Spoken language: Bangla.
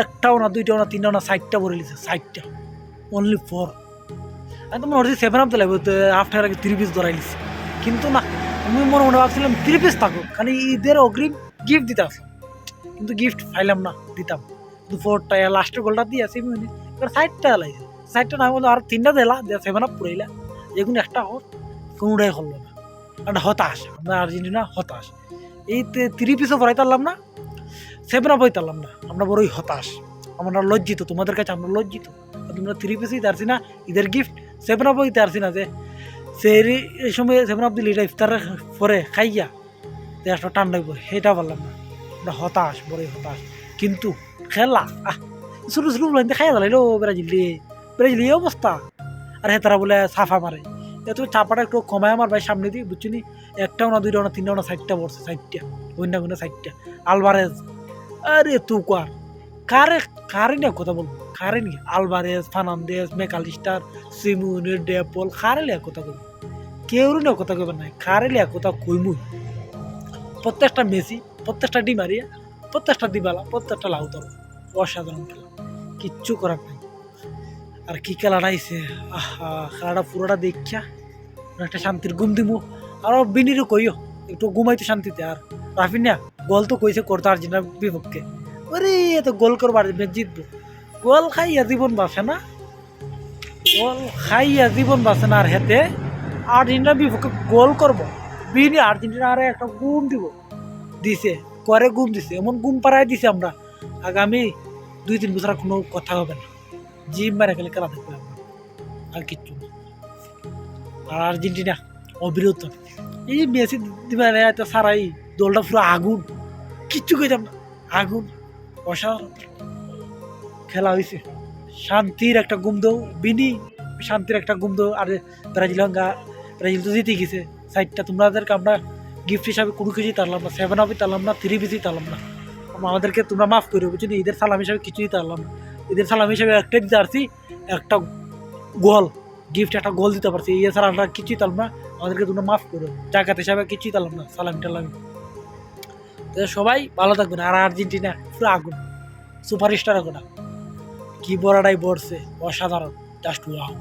একটাও না, দুইটাও না, তিনটাও না সাইডটা ভরে লিছে সাইডটা অনলি ফোর আমি তো মনে হচ্ছে সেভেন আপ দিলে হাফ টাকার আগে থ্রি পিস ধরাই লিছি। কিন্তু না, আমি মনে মনে ভাবছিলাম থ্রি পিস থাকুক, খালি ঈদের অগ্রিম গিফট দিতে আসলাম। কিন্তু গিফট পাইলাম না, দিতাম। কিন্তু ফোরটা লাস্টের গোলটা দিয়ে আসি আমি এবার সাইডটা লাগছে সাইডটা না বলল আর তিনটা দিলা, দিয়ে সেভেন আপ পুরাইলা যেগুলো একটা হোক, কোনোটাই হলো না। একটা হতাশ, আমরা আর্জেন্টিনা হতাশ। এই থ্রি পিসও ভরাইতে পারলাম না সেভেন আপ হইতে পারলাম না। আমরা বড়ই হতাশ। আমরা লজ্জিত, তোমাদের কাছে আমরা লজ্জিত। তোমরা থ্রি পিসই পারছি না, ঈদের গিফট সেভেন আপ হইতে পারছি না যে সেই এই সময় সেভেন আপ দিলে এটা ইফতারের পরে খাইয়া, যে একটা ঠান্ডা পরে সেটা পারলাম না। আমরা হতাশ, বড়ই হতাশ। কিন্তু খেলা, আহ, শুরু শুরু খাইয়া দিলাইলো ব্রাজিল দিয়ে। ব্রাজিল এই অবস্থা। আর হে তারা বলে সাফা মারে। এত চাপাটা একটু কমায় আমার ভাই সামনে দিয়ে বুঝছি নি? একটাও না, দুইটাও না, তিনটাও না সাইডটা পড়ছে সাইডটা অন্য কোনো সাইডটা আলভারেজ। আরে তু কার। কারে নিয়ে কথা বলব? কারে নিয়ে? আলভারেজ, ফার্নান্দেজ, মেকালিস্টার, সিমুন, ডেপল, কারে লিয়া কথা কইব কেউ নিয়ে কথা কইবে না কারে লিয়া কথা কইমুই প্রত্যেকটা মেসি, প্রত্যেকটা ডিমারিয়া, প্রত্যেকটা দিবালা, প্রত্যেকটা লাউতর অসাধারণ খেলা। কিচ্ছু করার নাই। আর কি খেলাটা আইছে আহা, খেলাটা পুরোটা দেখিয়া একটা শান্তির ঘুম দিমু। আরও বিনিরও কইও, একটু ঘুমাইতো শান্তিতে। আর রাফিনা গোল তো কইছে করতো আর্জেন্টিনার বিপক্ষে। ওরে, এত গোল করব আর্জেন্টিনা জিতবো। গোল খাইয়া জীবন বাঁচে না। গোল খাইয়া জীবন বাঁচে না আর হেতে আর্জেন্টিনার বিপক্ষে গোল করব। বিনি আর্জেন্টিনা আরে একটা গুম দিব। দিছে, করে গুম দিছে। এমন গুম পাড়ায় দিছে আমরা। আগামী দুই তিন বছর কোনো কথা হবে না। জিম মারে খেলে খেলা আমরা আর কিচ্ছু না। আর আর্জেন্টিনা, অবিরত। এই মেসি দিবে এত সারাই, দলটা পুরো আগুন। কিচ্ছু কইতাম না। আগুন, অসাধারণ। খেলা হয়েছে শান্তির একটা গুম দৌ বিনি শান্তির একটা গুম দৌ আর ব্রাজিল হঙ্গা ব্রাজিল তো জিতে গেছে। সাইডটা তোমাদেরকে আমরা গিফট হিসাবে কোনো কিছুই তারলাম না। সেভেন আপই তারলাম না থ্রি পিসই তারলাম না। আমাদেরকে তোমরা মাফ করে বুঝছি ঈদের সালাম হিসাবে কিছুই তারলাম না। ঈদের সালাম হিসেবে একটা দিতে পারছি, একটা গোল গিফট একটা গোল দিতে পারছি। এছাড়া আমরা কিছুই তালাম না, আমাদেরকে তোমরা মাফ করো। জাকাত হিসাবে কিছুই তালাম না, সালাম টালাম। তো সবাই ভালো থাকবেন, আর আর্জেন্টিনা পুরো আগুন সুপারস্টার আগুন। কি বড়াটাই বড়ছে, অসাধারণ জাস্ট ওয়াও